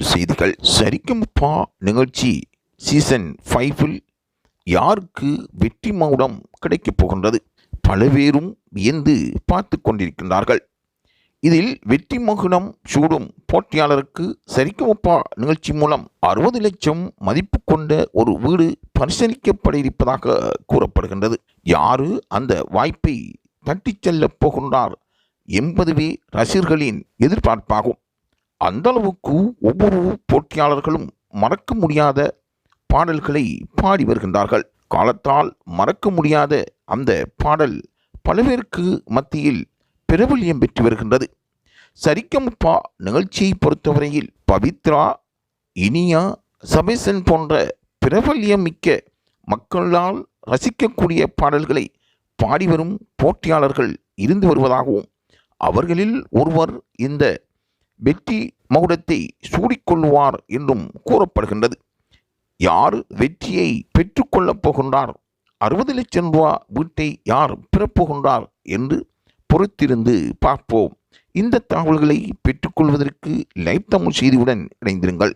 செய்திகள் சரிகமப்பா நிகழ்ச்சி. சீசன் ஃபைவில் யாருக்கு வெற்றி மகுடம் கிடைக்கப் போகின்றது? பல பேரும் வியந்து பார்த்து கொண்டிருக்கின்றார்கள். இதில் வெற்றி மகுடம் சூடும் போட்டியாளருக்கு சரிகமப்பா நிகழ்ச்சி மூலம் அறுபது லட்சம் மதிப்பு கொண்ட ஒரு வீடு பரிசீலிக்கப்பட இருப்பதாக கூறப்படுகின்றது. யாரு அந்த வாய்ப்பை தட்டிச் செல்லப் போகின்றார் என்பதுவே ரசிகர்களின் எதிர்பார்ப்பாகும். அந்தளவுக்கு ஒவ்வொரு போட்டியாளர்களும் மறக்க முடியாத பாடல்களை பாடி வருகின்றார்கள். காலத்தால் மறக்க முடியாத அந்த பாடல் பலவேற்கு மத்தியில் பிரபல்யம் பெற்று வருகின்றது. சரிகமப்பா நிகழ்ச்சியை பொறுத்தவரையில் பவித்ரா இனியா சபேசன் போன்ற பிரபல்யம் மிக்க மக்களால் ரசிக்கக்கூடிய பாடல்களை பாடி வரும் போட்டியாளர்கள் இருந்து வருவதாகவும் அவர்களில் ஒருவர் இந்த வெற்றி மகுடத்தை சூடிக்கொள்வார் என்றும் கூறப்படுகின்றது. யார் வெற்றியை பெற்றுக்கொள்ளப் போகின்றார்? அறுபது லட்சம் ரூபா வீட்டை யார் பெறப்போகின்றார் என்று பொறுத்திருந்து பார்ப்போம். இந்த தகவல்களை பெற்றுக்கொள்வதற்கு லைவ் தமிழ் செய்தியுடன் இணைந்திருங்கள்.